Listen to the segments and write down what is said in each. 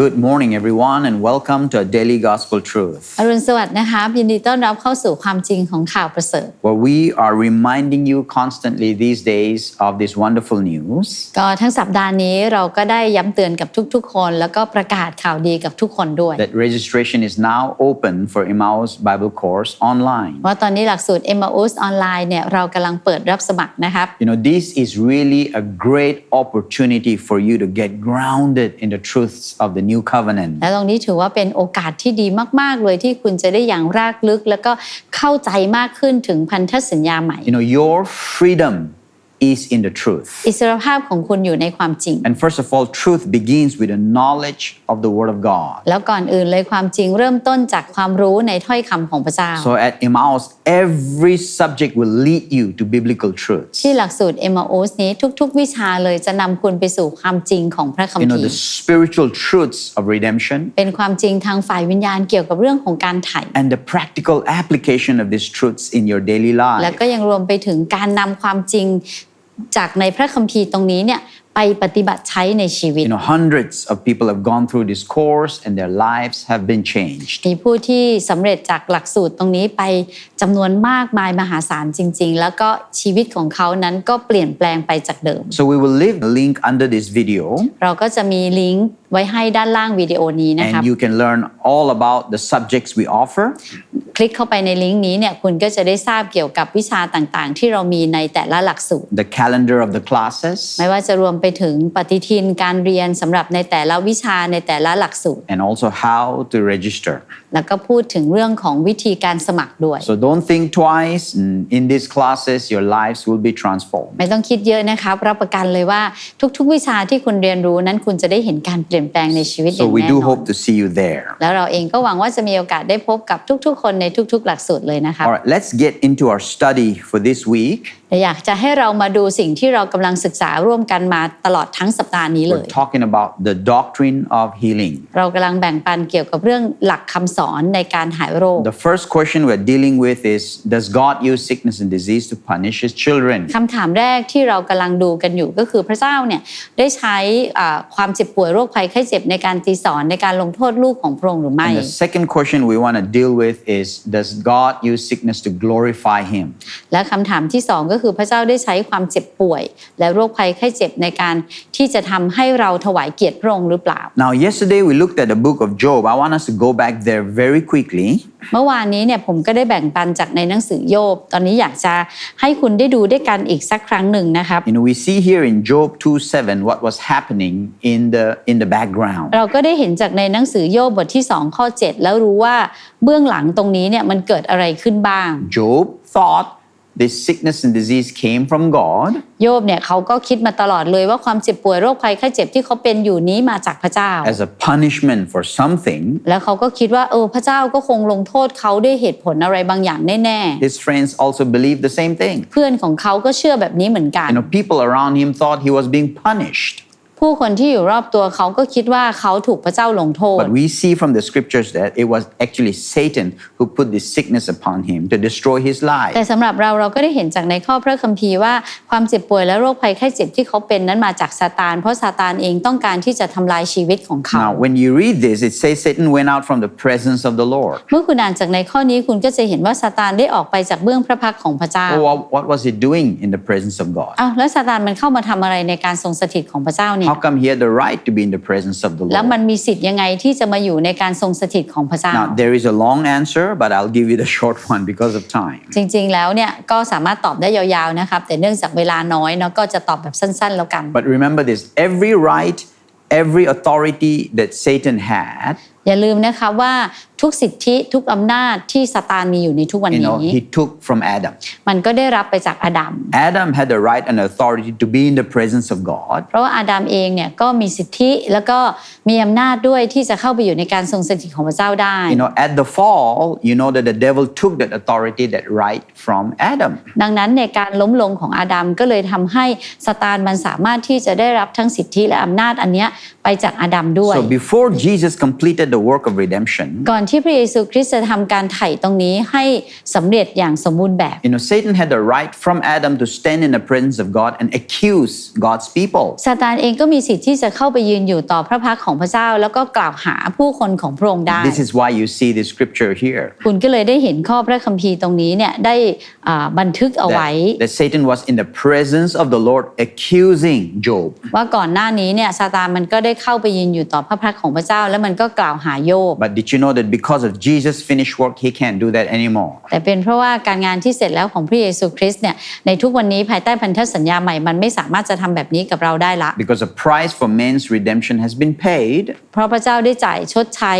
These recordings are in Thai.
Good morning, everyone, and welcome to a daily gospel truth, อรุณสวัสดิ์นะคะยินดีต้อนรับเข้าสู่ความจริงของข่าวประเสริฐ where we are reminding you constantly these days of this wonderful news ก็ทั้งสัปดาห์นี้เราก็ได้ย้ำเตือนกับทุกๆ คน แล้วก็ประกาศข่าวดีกับทุกคนด้วย that registration is now open for Emmaus Bible course online. ว่าตอนนี้หลักสูตร m อ u s ออนไลน์เนี่ยเรากำลังเปิดรับสมัครนะครับ You know, this is really a great opportunity for you to get grounded in the truths of the new covenant. และตรงนี้ถือว่าเป็นโอกาสที่ดีมาก ๆ เลยที่คุณจะได้อย่างรากลึก แล้วก็เข้าใจมากขึ้นถึงพันธสัญญาใหม่ You know, your freedom is in the truth. อิสรภาพของคุณอยู่ในความจริง And first of all, truth begins with the knowledge of the Word of God. แล้วก่อนอื่นเลยความจริงเริ่มต้นจากความรู้ในถ้อยคำของพระเจ้า So at Emmaus, every subject will lead you to biblical truths. ที่หลักสูตร m อ u s นี้ทุก ๆ วิชาเลยจะนำคุณไปสู่ความจริงของพระคัม You know, ภี the ร์ spiritual truths of redemption เป็นความจริงทางฝ่ายวิญญาณเกี่ยวกับเรื่องของการไถ่ and the practical application of these truths in your daily แล้ว life. ก็ยังรวมไปถึงการนำความจริง จากในพระคัมภีร์ตรงนี้เนี่ย ไปปฏิบัติใช้ในชีวิต You know, hundreds of people have gone through this course and their lives have been changed. มีผู้ที่สำเร็จจากหลักสูตรตรงนี้ไปจำนวนมากมายมหาศาลจริง ๆ แล้วก็ชีวิตของเขานั้นก็เปลี่ยนแปลงไปจากเดิม So we will leave the link under this video เราก็จะมีลิงก์ไว้ให้ด้านล่างวิดีโอนี้นะครับ and you can learn all about the subjects we offer คลิกเข้าไปในลิงก์นี้เนี่ยคุณก็จะได้ทราบเกี่ยวกับวิชาต่างๆ ที่เรามีในแต่ละหลักสูตร the calendar of the classes ไม่ว่าจะรวมไปถึงปฏิทินการเรียนสำหรับในแต่ละวิชาในแต่ละหลักสูตร and also how to register. แล้วก็พูดถึงเรื่องของวิธีการสมัครด้วย So don't think twice. Mm, In these classes, your lives will be transformed. ไม่ต้องคิดเยอะนะครับรับประกันเลยว่าทุกๆ วิชาที่คุณเรียนรู้นั้นคุณจะได้เห็นการเปลี่ยนแปลงในชีวิตอ So ย่าง we แน่ do นอน hope to see you there. แล้วเราเองก็หวังว่าจะมีโอกาสได้พบกับทุกๆ คนในทุก ๆ หลักสูตรเลยนะครับ All right, let's get into our study for this week. แต่อยากจะให้เรามาดูสิ่งที่เรากำลังศึกษาร่วมกันมาตลอดทั้งสัปดาห์นี้เล We're ย talking about the doctrine of healing. เรากำลังแบ่งปันเกี่ยวกับเรื่องหลักคำสอนในการหายโรค The first question we're dealing with is Does God use sickness and disease to punish his children? คำถามแรกที่เรากำลังดูกันอยู่ก็คือพระเจ้าเนี่ยได้ใช้อ่าความเจ็บป่วยโรคภัยไข้เจ็บในการตีสอนในการลงโทษลูกของพระองค์หรือไม่ And the second question we want to deal with is Does God use sickness to glorify him? และคำถามที่สองก็คือพระเจ้าได้ใช้ความเจ็บป่วย และโรคภัยไข้เจ็บในการที่จะทำให้เราถวายเกียรติพระองค์หรือเปล่า Now, yesterday we looked at the book of Job. I want us to go back there very quickly. เมื่อวานนี้เนี่ยผมก็ได้แบ่งปันจากในหนังสือโยบ ตอนนี้อยากจะให้คุณได้ดูด้วยกันอีกสักครั้งหนึ่งนะครับ You know, we see here in Job 2:7 what was happening in the in the background. เราก็ได้เห็นจากในหนังสือโยบบทที่2ข้อ7แล้วรู้ว่าเบื้องหลังตรงนี้เนี่ยมันเกิดอะไรขึ้นบ้าง Job thought this sickness and disease came from God, โยบเนี่ยเขาก็คิดมาตลอดเลยว่าความเจ็บป่วยโรคภัยไข้เจ็บที่เขาเป็นอยู่นี้มาจากพระเจ้า as a punishment for something. แล้วเขาก็คิดว่าเออพระเจ้าก็คงลงโทษเขาด้วยเหตุผลอะไรบางอย่างแน่ His friends also believed the same thing. ๆเพื่อนของเขาก็เชื่อแบบนี้เหมือนกัน You know, people around him thought he was being punished. ผู้คนที่อยู่รอบตัวเขาก็คิดว่าเขาถูกพระเจ้าลงโทษ But we see from the scriptures that it was actually Satan who put this sickness upon him to destroy his แต่ life. สำหรับเราเราก็ได้เห็นจากในข้อพระคัมภีร์ว่าความเจ็บป่วยและโรคภัยไข้เจ็บที่เขาเป็นนั้นมาจากซาตานเพราะซาตานเองต้องการที่จะทำลายชีวิตของเขา Now, when you read this, it says Satan went out from the presence of the Lord. เมื่อคุณอ่านจากในข้อนี้คุณก็จะเห็นว่าซาตานได้ออกไปจากเบื้องพระพักตร์ของพระเจ้า Well, what, what was he doing in the presence of God? อ้าวแล้วซาตานมันเข้ามาทำอะไรในการทรงสถิตของพระเจ้าเนี่ย How come he had the right to be in the presence of the แล้ว Lord? มันมีสิทธิ์ยังไงที่จะมาอยู่ในการทรงสถิตของพระเจ้า Now, there is a long answer, but I'll give you the short one because of time. จริงๆ แล้วเนี่ยก็สามารถตอบได้ยาวๆ นะครับ แต่เนื่องจากเวลาน้อยเนาะก็จะตอบแบบสั้นๆ แล้วกัน But remember this every right, every authority that Satan had, อย่าลืมนะคะว่าทุกสิทธิทุกอำนาจที่ซาตานมีอยู่ในทุกวัน you นี้ know, he took from Adam. มันก็ได้รับไปจากอาดัม Adam had the right and authority to be in the presence of God. เพราะว่าอาดัมเองเนี่ยก็มีสิทธิแล้วก็มีอำนาจด้วยที่จะเข้าไปอยู่ในการทรงสถิตของพระเจ้าได้ You know, at the fall, you know that the devil took that authority, that right from Adam. ดังนั้นในการล้มลงของอาดัมก็เลยทำให้ซาตานมันสามารถที่จะได้รับทั้งสิทธิและอำนาจอันเนี้ยไปจากอาดัมด้วย So before Jesus completed the the work of redemption, ก่อนที่พระเยซูคริสต์จะทำการไถ่ตรงนี้ให้สำเร็จอย่างสมบูรณ์แบบ you know, Satan had the right from Adam to stand in the presence of God and accuse God's people. ซาตานเองก็มีสิทธิ์ที่จะเข้าไปยืนอยู่ต่อพระพักของพระเจ้า แล้วก็กล่าวหาผู้คนของพระองค์ได้ This is why you see the scripture here. คุณก็เลยได้เห็นข้อพระคัมภีร์ตรงนี้เนี่ยได้อ่าบันทึกเอาไว้ That, that Satan was in the presence of the Lord accusing Job. ว่าก่อนหน้านี้เนี่ยซาตานมันก็ได้เข้าไปยืนอยู่ต่อพระพักของพระเจ้าแล้วมันก็กล่าวหาโยบ But did you know that because of Jesus' finished work, he can't do that anymore? แต่เป็นเพราะว่าการงานที่เสร็จแล้วของพระเยซูคริสต์เนี่ยในทุกวันนี้ภายใต้พันธสัญญาใหม่มันไม่สามารถจะทำแบบนี้กับเราได้ละ Because the price for man's redemption has been paid. เพราะพระเจ้าได้จ่ายชดใช้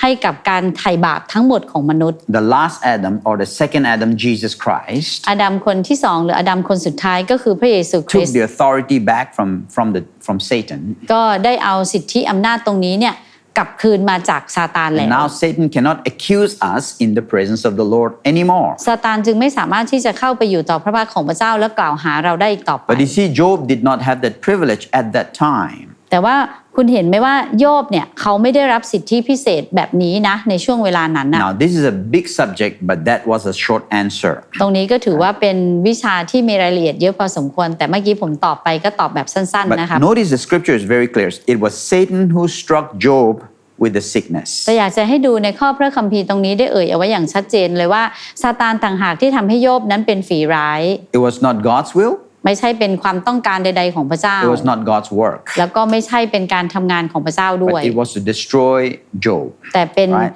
ให้กับการไถ่บาปทั้งหมดของมนุษย์ The last Adam or the second Adam, Jesus Christ, อาดัมคนที่สองหรืออาดัมคนสุดท้ายก็คือพระเยซูคริ took สต์ the authority back from, from, the, from Satan. ก็ได้เอาสิทธิอำนาจตรงนี้เนี่ย กลับคืนมาจากซาตานแล้ And ว now Satan cannot accuse us in the presence of the Lord anymore. ซาตานจึงไม่สามารถที่จะเข้าไปอยู่ต่อพระพักของพระเจ้าและกล่าวหาเราได้อีกต่อไป But you see, Job did not have that privilege at that time. แต่ว่าคุณเห็นไหมว่าโยบเนี่ยเขาไม่ได้รับสิทธิพิเศษแบบนี้นะในช่วงเวลานั้นนะ Now, this is a big subject, but that was a short answer. ตรงนี้ก็ถือว่าเป็นวิชาที่มีรายละเอียดเยอะพอสมควร แต่เมื่อกี้ผมตอบไปก็ตอบแบบสั้นๆนะครับ But notice the scripture is very clear. It was Satan who struck Job with the sickness. แต่อยากจะให้ดูในข้อพระคัมภีร์ตรงนี้ได้เอ่ยเอาไว้อย่างชัดเจนเลยว่าซาตานต่างหากที่ทำให้โยบนั้นเป็นฝีร้าย It was not God's will, ไม่ใช่เป็นความต้องการใด ๆ ของพระเจ้า it was not God's work, แล้วก็ไม่ใช่เป็นการทำงานของพระเจ้าด้วย but it was to destroy Job. แต่เป็น Right.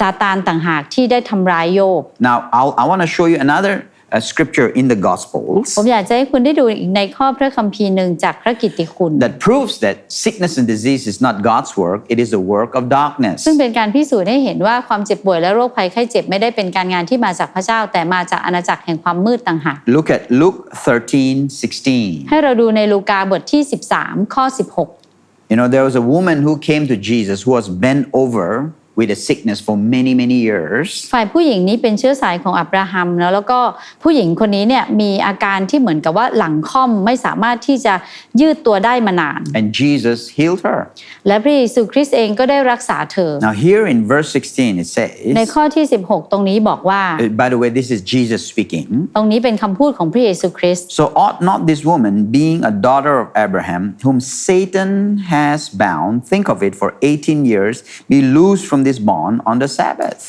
ซาตานต่างหากที่ได้ทำร้ายโยบ Now, I'll, I want to show you another uh, scripture in the Gospels ผมอยากจะให้คุณได้ดูอีกในข้อพระคัมภีร์หนึ่งจากพระกิตติคุณ that proves that sickness and disease is not God's work, it is the work of darkness. ซึ่งเป็นการพิสูจน์ให้เห็นว่าความเจ็บป่วยและโรคภัยไข้เจ็บไม่ได้เป็นการงานที่มาจากพระเจ้า แต่มาจากอาณาจักรแห่งความมืดต่างหาก Look at Luke 13 16. ให้เราดูในลูกาบทที่ 13 ข้อ 16 You know, there was a woman who came to Jesus who was bent over with a sickness for many, many years. ฝ่ายผู้หญิงนี้เป็นเชื้อสายของอับราฮัมแล้วแล้วก็ผู้หญิงคนนี้เนี่ยมีอาการที่เหมือนกับว่าหลังค่อมไม่สามารถที่จะยืดตัวได้มานาน And Jesus healed her. และพระเยซูคริสต์เองก็ได้รักษาเธอ Now, here in verse 16, it ใน says, ข้อที่ 16 ตรงนี้บอกว่า uh, by the way, this is Jesus speaking. ตรงนี้เป็นคำพูดของพระเยซูคริสต์ So, ought not this woman, being a daughter of Abraham, whom Satan has bound, think of it, for 18 years, be loosed from this bond on the Sabbath?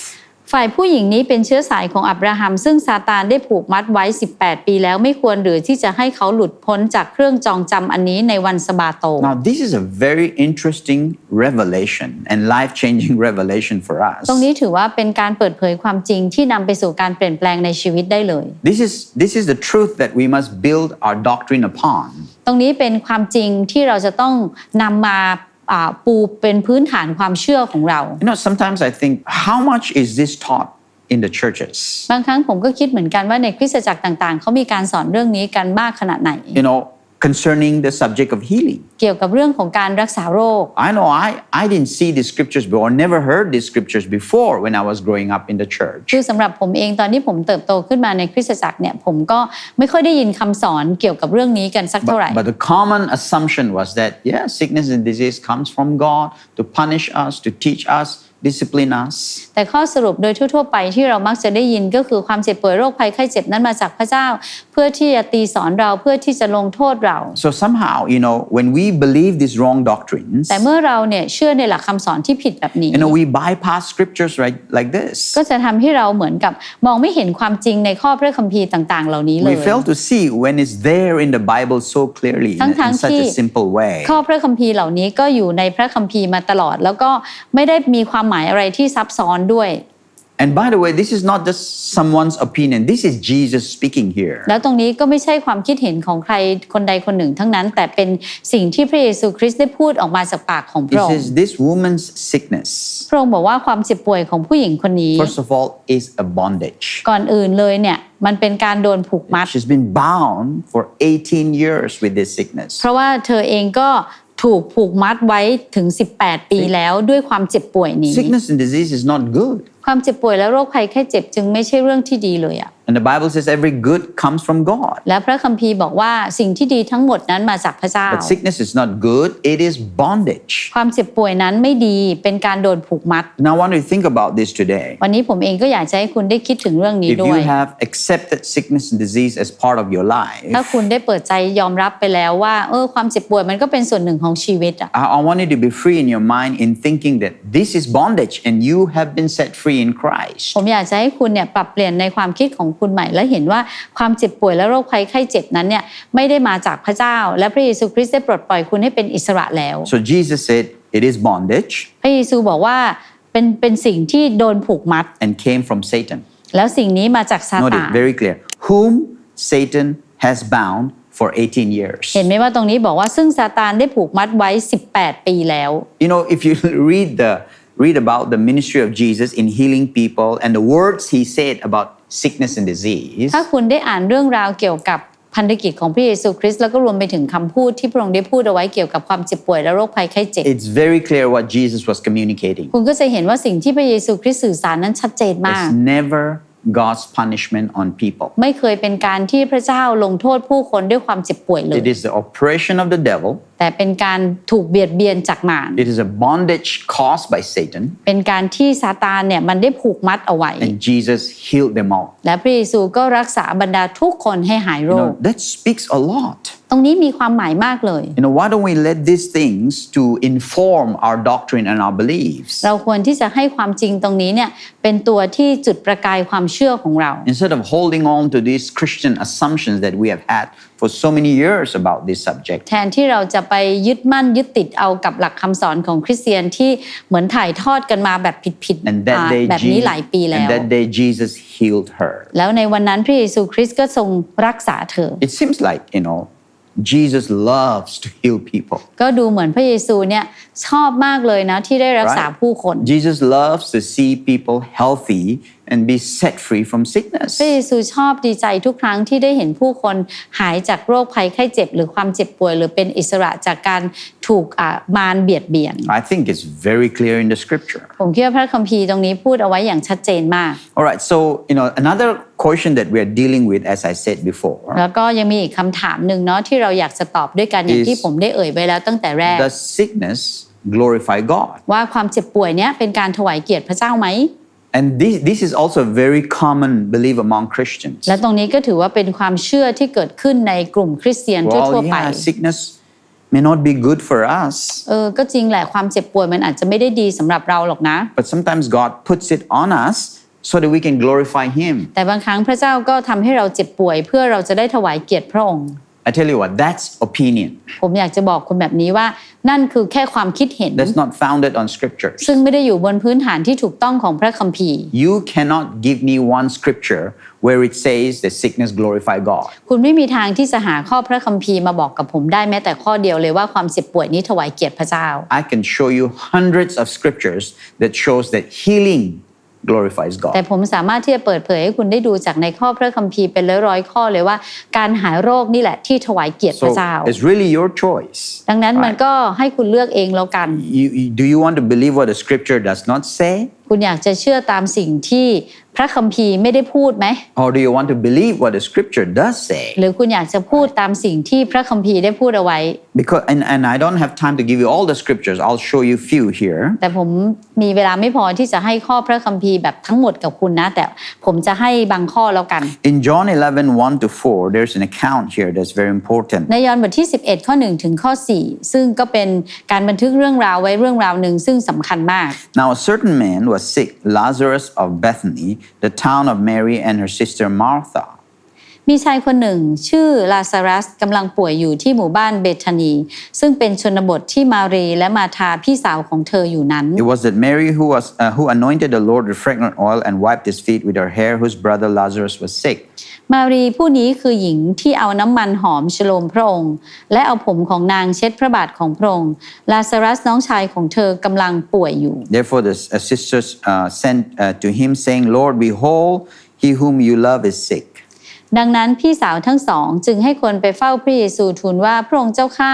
ฝ่ายผู้หญิงนี้เป็นเชื้อสายของอับราฮัม ซึ่งซาตานได้ผูกมัดไว้ 18 ปีแล้วไม่ควรหรือที่จะให้เขาหลุดพ้นจากเครื่องจองจำอันนี้ในวันสะบาโต Now, this is a very interesting revelation and life changing revelation for us. ตรงนี้ถือว่าเป็นการเปิดเผยความจริงที่นำไปสู่การเปลี่ยนแปลงในชีวิตได้เลย This is, this is the truth that we must build our doctrine upon. ตรงนี้เป็นความจริงที่เราจะต้องนำมาอ่า ปูเป็นพื้นฐานความเชื่อของเรา You know, sometimes I think, how much is this taught in the churches? บางครั้งผมก็คิดเหมือนกันว่าในคริสตจักรต่างๆ เขามีการสอนเรื่องนี้กันมากขนาดไหน You know, concerning the subject of healing. เกี่ยวกับเรื่องของการรักษาโรค I know I, I didn't see these scriptures before, never heard these scriptures before when I was growing up in the church. คือสำหรับผมเองตอนที่ผมเติบโตขึ้นมาในคริสตจักรเนี่ยผมก็ไม่ค่อยได้ยินคำสอนเกี่ยวกับเรื่องนี้กันสักเท่าไหร่ But, but the common assumption was that, yeah, sickness and disease comes from God to punish us, to teach us, Discipline us. แต่ข้อสรุปโดยทั่วๆไปที่เรามักจะได้ยินก็คือความเจ็บป่วยโรคภัยไข้เจ็บนั้นมาจากพระเจ้า เพื่อที่จะตีสอนเราเพื่อที่จะลงโทษเรา So somehow, you know, when we believe these wrong doctrines, แต่เมื่อเราเนี่ยเชื่อในหลักคำสอนที่ผิดแบบนี้ you know, we bypass scriptures right like this. ก็จะทำให้เราเหมือนกับมองไม่เห็นความจริงในข้อพระคัมภีร์ต่างๆ เหล่านี้เลย We fail to see when it's there in the Bible so clearly in, in ทั้งๆ such ที่ a simple way. ข้อพระคัมภีร์เหล่านี้ก็อยู่ในพระคัมภีร์มาตลอด แล้วก็ไม่ได้มีความหมายอะไรที่ซับซ้อนด้วย And by the way, this is not just someone's opinion. This is Jesus speaking here. แล้วตรงนี้ก็ไม่ใช่ความคิดเห็นของใครคนใดคนหนึ่งทั้งนั้น แต่เป็นสิ่งที่พระเยซูคริสต์ได้พูดออกมาจากปากของพระ This องค์ is this woman's sickness. พระองค์บอกว่าความเจ็บป่วยของผู้หญิงคนนี้ First of all, is a bondage. ก่อนอื่นเลยเนี่ยมันเป็นการโดนผูกมัด She's been bound for 18 years with this sickness. เพราะว่าเธอเองก็ ถูกผูกมัดไว้ถึง 18 ปีแล้วด้วยความเจ็บป่วยนี้ Sickness and disease is not good. ความเจ็บป่วยและโรคภัยแค่เจ็บจึงไม่ใช่เรื่องที่ดีเลยอะ And the Bible says every good comes from God. และพระคัมภีร์บอกว่าสิ่งที่ดีทั้งหมดนั้นมาจากพระเจ้า But sickness is not good, it is bondage. ความเจ็บป่วยนั้นไม่ดีเป็นการโดนผูกมัด Now, I want you to think about this today. วันนี้ผมเองก็อยากจะให้คุณได้คิดถึงเรื่องนี้ If ด้ว you ย have accepted sickness and disease as part of your life, ถ้าคุณได้เปิดใจยอมรับไปแล้วว่าเออความเจ็บป่วยมันก็เป็นส่วนหนึ่งของชีวิตอะ I I want you to be free in your mind in thinking that this is bondage and you have been set free in Christ. ผมอยากจะให้คุณเนี่ยปรับเปลี่ยนในความคิดของคุณใหม่ และเห็นว่าความเจ็บป่วยและโรคภัยไข้เจ็บนั้นเนี่ยไม่ได้มาจากพระเจ้า และพระเยซูคริสต์ได้ปลดปล่อยคุณให้เป็นอิสระแล้ว So Jesus said it is bondage พระเยซูบอกว่าเป็นเป็นสิ่งที่โดนผูกมัด and came from Satan. แล้วสิ่งนี้มาจากซา Note ตาน it very clear. Whom Satan has bound for 18 years. เห็นไหมว่าตรงนี้บอกว่าซึ่งซาตานได้ผูกมัดไว้ 18 ปีแล้ว You know, if you read the read about the ministry of Jesus in healing people and the words he said about sickness and disease, ถ้าคุณได้อ่านเรื่องราวเกี่ยวกับพันธกิจของพระเยซูคริสต์แล้วก็รวมไปถึงคำพูดที่พระองค์ได้พูดเอาไว้เกี่ยวกับความเจ็บป่วยและโรคภัยไข้เจ็บ it's very clear what Jesus was communicating. คุณก็จะเห็นว่าสิ่งที่พระเยซูคริสต์สื่อสารนั้นชัดเจนมาก It's never God's punishment on people. ไม่เคยเป็นการที่พระเจ้าลงโทษผู้คนด้วยความเจ็บป่วยเลย It is the oppression of the devil. แต่เป็นการถูกเบียดเบียนจากมาร It is a bondage caused by Satan, เป็นการที่ซาตานเนี่ยมันได้ผูกมัดเอาไว้ and Jesus healed them all. และพระเยซูก็รักษาบรรดาทุกคนให้หายโร You ค know, that speaks a lot. ตรงนี้มีความหมายมากเลย You know, why don't we let these things to inform our doctrine and our beliefs เราควรที่จะให้ความจริงตรงนี้เนี่ยเป็นตัวที่จุดประกายความเชื่อของเรา instead of holding on to these Christian assumptions that we have had for so many years about this subject. แทนที่เราจะไปยึดมั่นยึดติดเอากับหลักคำสอนของคริสเตียนที่เหมือนถ่ายทอดกันมาแบบผิด And ๆอ่า that day, แบบนี้ Jesus, หลายปีแล้ and ว that day Jesus healed her. แล้วในวันนั้นพระเยซูคริสต์ก็ทรงรักษาเธอ It seems like, you know, Jesus loves to heal people. ก็ดูเหมือนพระเยซูเนี่ยชอบมากเลยนะที่ได้รักษา Right. ผู้คน Jesus loves to see people healthy and be set free from sickness. พระเยซูชอบดีใจทุกครั้งที่ได้เห็นผู้คนหายจากโรคภัยไข้เจ็บ หรือความเจ็บป่วย หรือเป็นอิสระจากการถูกอ่ามารเบียดเบียน I think it's very clear in the scripture. ผมคิดว่าพระคัมภีร์ตรงนี้พูดเอาไว้อย่างชัดเจนมาก All right, so, you know, another question that we are dealing with, as I said before, แล้วก็ยังมีอีกคำถามหนึ่งเนาะที่เราอยากจะตอบด้วยกันอย่าง Is- ที่ผมได้เอ่ยไว้แล้วตั้งแต่แรก does sickness glorify God? ว่าความเจ็บป่วยเนี้ยเป็นการถวายเกียรติพระเจ้าไหม And this, this is also a very common belief among Christians. และตรงนี้ก็ถือว่าเป็นความเชื่อที่เกิดขึ้นในกลุ่มคริสเตียน Well, ทั่วๆไป yeah, sickness may not be good for us, เออก็จริงแหละความเจ็บป่วยมันอาจจะไม่ได้ดีสำหรับเราหรอกนะ but sometimes God puts it on us so that we can glorify Him. แต่บางครั้งพระเจ้าก็ทำให้เราเจ็บป่วย เพื่อเราจะได้ถวายเกียรติพระองค์ I tell you what, that's opinion. ผมอยากจะบอกคุณแบบนี้ว่า นั่นคือแค่ความคิดเห็น That's not founded on scriptures. ซึ่งไม่ได้อยู่บนพื้นฐานที่ถูกต้องของพระคัมภีร์ You cannot give me one scripture where it says that sickness glorify God. คุณไม่มีทางที่จะหาข้อพระคัมภีร์มาบอกกับผมได้แม้แต่ข้อเดียวเลยว่าความเจ็บป่วยนี้ถวายเกียรติพระเจ้า I can show you hundreds of scriptures that shows that healing glorifies แต่ God. ผมสามารถที่จะเปิดเผยให้คุณได้ดูจากในข้อพระคัมภีร์เป็นร้อยๆข้อเลยว่าการหายโรคนี่แหละที่ถวายเกียรติพ So ระเจ้า it's really your choice. ดังนั้นมัน right? ก็ให้คุณเลือกเองแล้วกัน You, you- do you want to believe what the scripture does not say? คุณอยากจะเชื่อตามสิ่งที่พระคัมภีร์ไม่ได้พูดไหม Or do you want to believe what the scripture does say? หรือคุณอยากจะพูดตามสิ่งที่พระคัมภีร์ได้พูดเอาไว้ Because and, and I don't have time to give you all the scriptures. I'll show you few here. แต่ผมมีเวลาไม่พอที่จะให้ข้อพระคัมภีร์แบบทั้งหมดกับคุณนะ แต่ผมจะให้บางข้อแล้วกัน In John 11, 1 to 4, there's an account here that's very important. ในยอห์นบทที่ 11 ข้อ 1 ถึงข้อ 4 ซึ่งก็เป็นการบันทึกเรื่องราวไว้เรื่องราวหนึ่งซึ่งสำคัญมาก Now, a certain man was sick, Lazarus of Bethany, the town of Mary and her sister Martha. มีชายคนหนึ่ง ชื่อลาซารัสกำลังป่วยอยู่ที่หมู่บ้านเบธานี ซึ่งเป็นชนบทที่มารีและมาธาพี่สาวของเธออยู่นั้น It was that Mary who, was, uh, who anointed the Lord with fragrant oil and wiped his feet with her hair, whose brother Lazarus was sick. มารีผู้นี้คือหญิงที่เอาน้ำมันหอมฉโลมพระองค์ และเอาผมของนางเช็ดพระบาทของพระองค์ลาซารัสน้องชายของเธอกำลังป่วยอยู่ Therefore, the uh, sisters uh, sent uh, to him, saying, Lord, behold, he whom you love is sick. ดังนั้นพี่สาวทั้งสองจึงให้คนไปเฝ้าพระเยซูทูลว่าพระองค์เจ้าข้า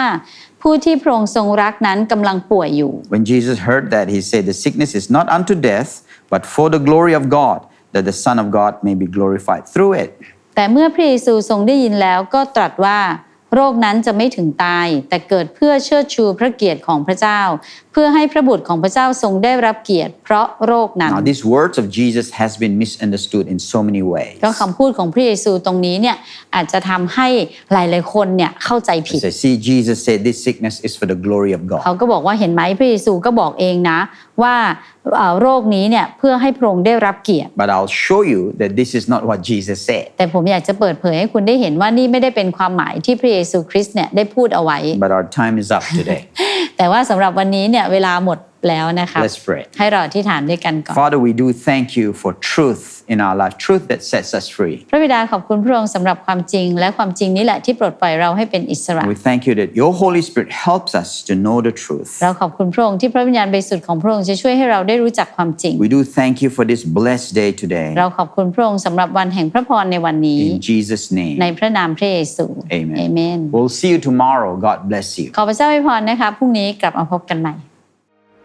ผู้ที่พระองค์ทรงรักนั้นกำลังป่วยอยู่ When Jesus heard that, he said, The sickness is not unto death, but for the glory of God, that the Son of God may be glorified through it. แต่เมื่อพระเยซูทรงได้ยินแล้วก็ตรัสว่า โรคนั้นจะไม่ถึงตาย แต่เกิดเพื่อเชิดชูพระเกียรติของพระเจ้า เพื่อให้พระบุตรของพระเจ้าทรงได้รับเกียรติ เพราะโรคนั้น Now, these words of Jesus has been misunderstood in so many ways. เพราะคำพูดของพระเยซูตรงนี้เนี่ยอาจจะทำให้หลายๆคนเนี่ยเข้าใจผิด As I see, Jesus said this sickness is for the glory of เขา God. ก็บอกว่าเห็นไหมพระเยซูก็บอกเองนะว่าเอ่อโรคนี้เนี่ยเพื่อให้พระองค์ได้รับเกียรติ But I'll show you that this is not what Jesus said. แต่ผมอยากจะเปิดเผยให้คุณได้เห็นว่านี่ไม่ได้เป็นความหมายที่พระเยซูคริสต์เนี่ยได้พูดเอาไว้ But our time is up today. แต่ว่าสำหรับวันนี้เนี่ยเวลาหมด แล้วนะคะ Let's pray. ให้เราอธิษฐานด้วยกันก่อน Father, we do thank you for truth in our life, truth that sets us free. พระบิดาขอบคุณพระองค์สำหรับความจริง และความจริงนี้แหละที่ปลดปล่อยเราให้เป็นอิสระ We thank you that your Holy Spirit helps us to know the truth. เราขอบคุณพระองค์ที่พระวิญญาณบริสุทธิ์ของพระองค์จะช่วยให้เราได้รู้จักความจริง We do thank you for this blessed day today. เราขอบคุณพระองค์สำหรับวันแห่งพระพรในวันนี้ In Jesus' ใน name. พระนามพระเยซู Amen. เอเมน We'll see you tomorrow. God bless you. ขอพระเจ้าอวยพรนะคะพรุ่งนี้กลับมาพบกันใหม่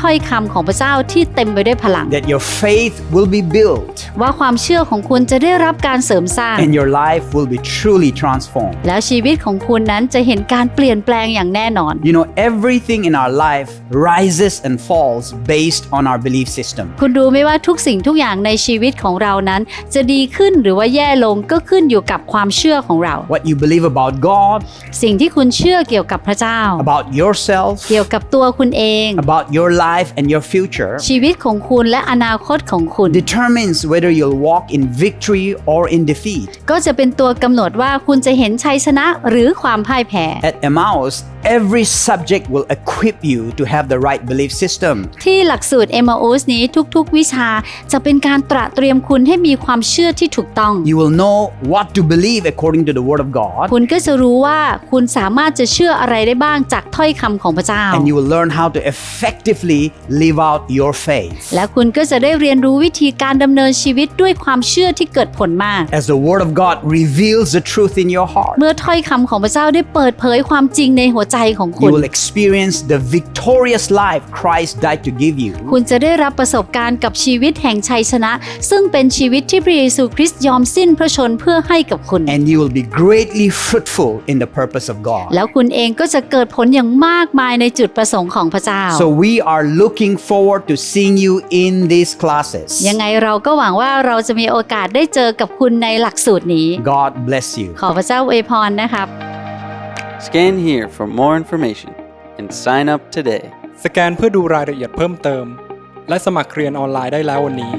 ถ้อยคำของพระเจ้าที่เต็มไปด้วยพลัง that your faith will be built ว่าความเชื่อของคุณจะได้รับการเสริมสร้าง and your life will be truly transformed. แล้วชีวิตของคุณนั้นจะเห็นการเปลี่ยนแปลงอย่างแน่นอน You know, everything in our life rises and falls based on our belief system. คุณรู้ไหมว่าทุกสิ่งทุกอย่างในชีวิตของเรานั้น จะดีขึ้นหรือว่าแย่ลงก็ขึ้นอยู่กับความเชื่อของเรา What you believe about God, สิ่งที่คุณเชื่อเกี่ยวกับพระเจ้า about yourself, เกี่ยวกับตัวคุณเอง about your life and your future ชีวิตของคุณและอนาคตของคุณ determines whether you'll walk in victory or in defeat. ก็จะเป็นตัวกำหนดว่าคุณจะเห็นชัยชนะหรือความพ่ายแพ้ At Emmaus, every subject will equip you to have the right belief system. ที่หลักสูตร m อ u s นี้ทุกๆ วิชาจะเป็นการตระเตรียมคุณให้มีความเชื่อที่ถูกต้อง You will know what to believe according to the Word of God, คุณก็จะรู้ว่าคุณสามารถจะเชื่ออะไรได้บ้างจากถ้อยคำของพระเจ้า and you will learn how to effectively live out your faith. และคุณก็จะได้เรียนรู้วิธีการดำเนินชีวิตด้วยความเชื่อที่เกิดผลมาก As the Word of God reveals the truth in your heart, เมื่อถ้อยคำของพระเจ้าได้เปิดเผยความจริงในหัวใจของคุ you ณ will experience the victorious life Christ died to give you. คุณจะได้รับประสบการณ์กับชีวิตแห่งชัยชนะ ซึ่งเป็นชีวิตที่พระเยซูคริสต์ยอมสิ้นพระชนเพื่อให้กับคุณ And you will be greatly fruitful in the purpose of God. แล้วคุณเองก็จะเกิดผลอย่างมากมายในจุดประสงค์ของพระเจ้า So we are looking forward to seeing you in these classes. ยังไงเราก็หวังว่าเราจะมีโอกาสได้เจอกับคุณในหลักสูตรนี้ God bless you. ขอพระเจ้าอวยพรนะครับ Scan here for more information and sign up today. สแกนเพื่อดูรายละเอียดเพิ่มเติม และสมัครเรียนออนไลน์ได้แล้ววันนี้